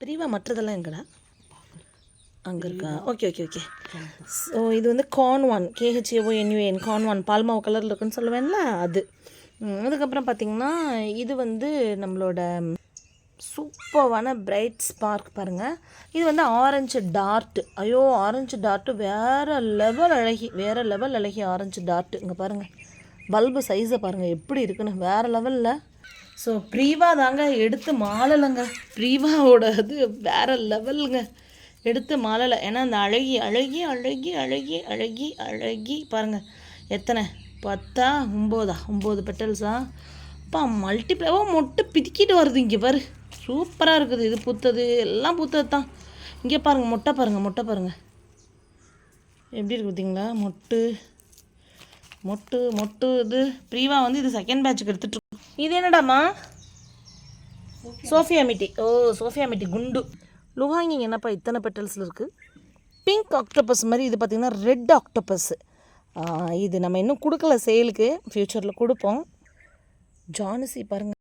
பிரிவா மற்றதெல்லாம் எங்கடா? அங்கே இருக்கா? ஓகே ஓகே ஓகே ஸோ இது வந்து கார்ன் ஒன் கேஹெச்ஏஓ என்யூஎன் கார்ன் ஒன் பால்மாவு கலரில் இருக்குன்னு சொல்லுவேன்ல அது. அதுக்கப்புறம் பார்த்திங்கன்னா இது வந்து நம்மளோட சூப்பர்வான பிரைட் ஸ்பார்க் பாருங்கள் இது வந்து ஆரஞ்சு டார்ட்டு ஐயோ ஆரஞ்சு டார்ட்டு வேறு லெவல் அழகி வேறு லெவல் அழகி ஆரஞ்சு டார்ட்டு இங்கே பாருங்கள் பல்பு சைஸை பாருங்கள் எப்படி இருக்குன்னு வேறு லெவலில் ஸோ ப்ரீவா தாங்க எடுத்து மாலலைங்க. ப்ரீவாவோட இது வேறு லெவலுங்க எடுத்து மாலலை. ஏன்னா அந்த அழகி அழகி அழகி அழகி அழகி அழகி. பாருங்கள் எத்தனை? பத்தா ஒம்போதா? ஒம்பது பெட்டல்ஸா அப்பா மல்டிப்ளை மொட்டை பிதிக்கிட்டு வருது இங்கே பாரு. சூப்பராக இருக்குது. இது பூத்தது. எல்லாம் பூத்தது தான். இங்கே பாருங்கள் மொட்டை பாருங்கள் மொட்டை பாருங்கள் எப்படி இருக்கு பார்த்தீங்களா? மொட்டு. மொட்டு மொட்டு இது. ப்ரீவா வந்து இது செகண்ட் பேட்சுக்கு எடுத்துட்டு இது என்னடாமா? சோஃபியா மிட்டி. ஓ சோஃபியா மிட்டி குண்டு. லுஹாங்கிங் என்னப்பா இத்தனை பெட்டல்ஸில் இருக்குது பிங்க் ஆக்டோபஸ் மாதிரி இது பார்த்திங்கன்னா ரெட் ஆக்டோபஸ் இது நம்ம இன்னும் கொடுக்கல சேலுக்கு ஃப்யூச்சரில் கொடுப்போம். ஜானசி பாருங்கள்